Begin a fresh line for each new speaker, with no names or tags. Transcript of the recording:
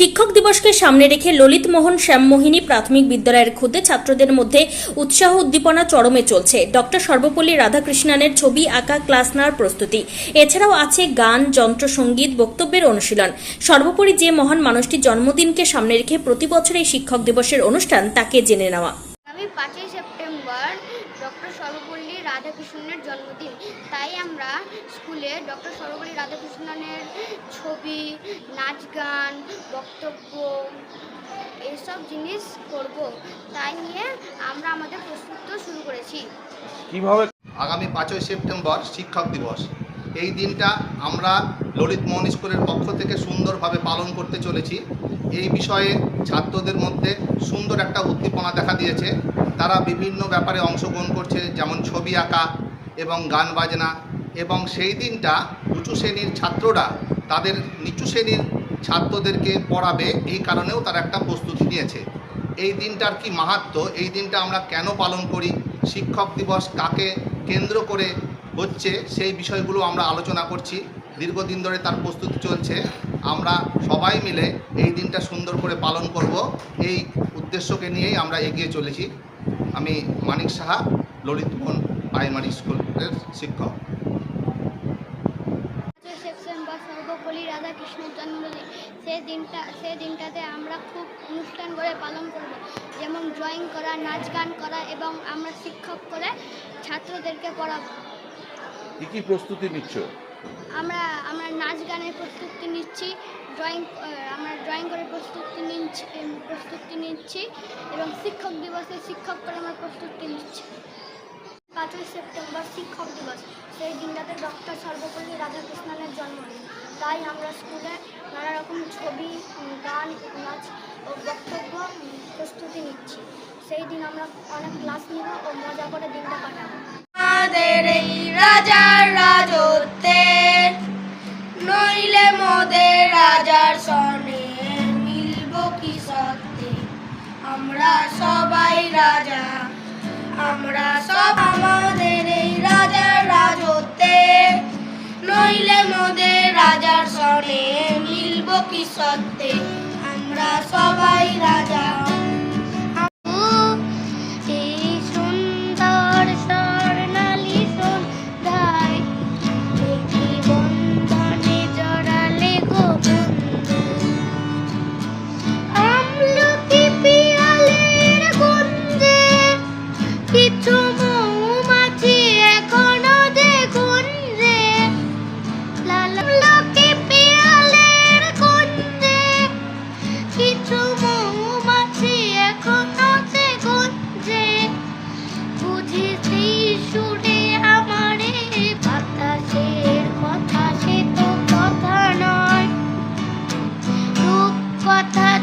শিক্ষক দিবসকে সামনে রেখে ললিতমোহন শ্যামমোহিনী প্রাথমিক বিদ্যালয়ের খুদে ছাত্রদের মধ্যে উৎসাহ উদ্দীপনা চরমে চলছে। ডক্টর সর্বপল্লী রাধাকৃষ্ণানের ছবি আঁকা ক্লাস নেওয়ার প্রস্তুতি। এছাড়াও আছে গান যন্ত্রসঙ্গীত বক্তব্যের অনুশীলন। সর্বোপরি যে মহান মানুষটি জন্মদিনকে সামনে রেখে প্রতি বছর এই শিক্ষক দিবসের অনুষ্ঠান তাকে জেনে নেওয়া।
পাঁচই সেপ্টেম্বর ডক্টর সর্বপল্লী রাধাকৃষ্ণনের জন্মদিন। তাই আমরা স্কুলে ডক্টর সর্বপল্লী রাধাকৃষ্ণনের ছবি নাচ গান বক্তব্য এইসব জিনিস করব। তাই নিয়ে আমরা আমাদের প্রস্তুত শুরু করেছি।
কীভাবে
আগামী পাঁচই সেপ্টেম্বর শিক্ষক দিবস। এই দিনটা আমরা ললিত মোহন স্কুলের পক্ষ থেকে সুন্দরভাবে পালন করতে চলেছি। এই বিষয়ে ছাত্রদের মধ্যে সুন্দর একটা উদ্দীপনা দেখা দিয়েছে। তারা বিভিন্ন ব্যাপারে অংশগ্রহণ করছে, যেমন ছবি আঁকা এবং গান বাজনা। এবং সেই দিনটা উঁচু শ্রেণির ছাত্ররা তাদের নিচু শ্রেণির ছাত্রদেরকে পড়াবে, এই কারণেও তারা একটা প্রস্তুতি নিয়েছে। এই দিনটার কি মাহাত্ম? এই দিনটা আমরা কেন পালন করি? শিক্ষক দিবস কাকে কেন্দ্র করে হচ্ছে? সেই বিষয়গুলো আমরা আলোচনা করছি। দীর্ঘদিন ধরে তার প্রস্তুতি চলছে। আমরা সবাই মিলে এই দিনটা সুন্দর করে পালন করব। এই উদ্দেশ্যকে নিয়েই আমরা এগিয়ে চলেছি। আমি মানিক সাহা ললিত মোহন প্রাইমারি স্কুলের শিক্ষক।
সর্বপল্লী রাধাকৃষ্ণের জন্মদিন সেই দিনটা সেই দিনটাতে আমরা খুব অনুষ্ঠান করে পালন করব। যেমন ড্রয়িং করা নাচ গান করা এবং আমরা শিক্ষক করে ছাত্রদেরকে পড়াবো।
কি কি প্রস্তুতি নিচ্ছ?
আমরা আমরা নাচ গানের প্রস্তুতি নিচ্ছি ড্রয়িং আমরা ড্রয়িং করে প্রস্তুতি নিচ্ছি প্রস্তুতি নিচ্ছি এবং শিক্ষক দিবসে শিক্ষক করে আমরা প্রস্তুতি নিচ্ছি। পাঁচই সেপ্টেম্বর শিক্ষক দিবস, সেই দিনটাতে ডক্টর সর্বপল্লী রাধাকৃষ্ণনের জন্মদিন। তাই আমরা স্কুলে নানা রকম ছবি গান, নাচ ও বক্তব্য প্রস্তুতি নিচ্ছি। সেই দিন আমরা অনেক ক্লাস নিব ও মজা করে দিনটা কাটাবো।
আমাদের রাজার সনে মিলব কি সত্যি আমরা সবাই রাজা, আমরা সব আমাদের এই রাজার রাজত্বে। নইলে মোদের রাজার সনে মিলব কি সত্যি আমরা সবাই রাজা।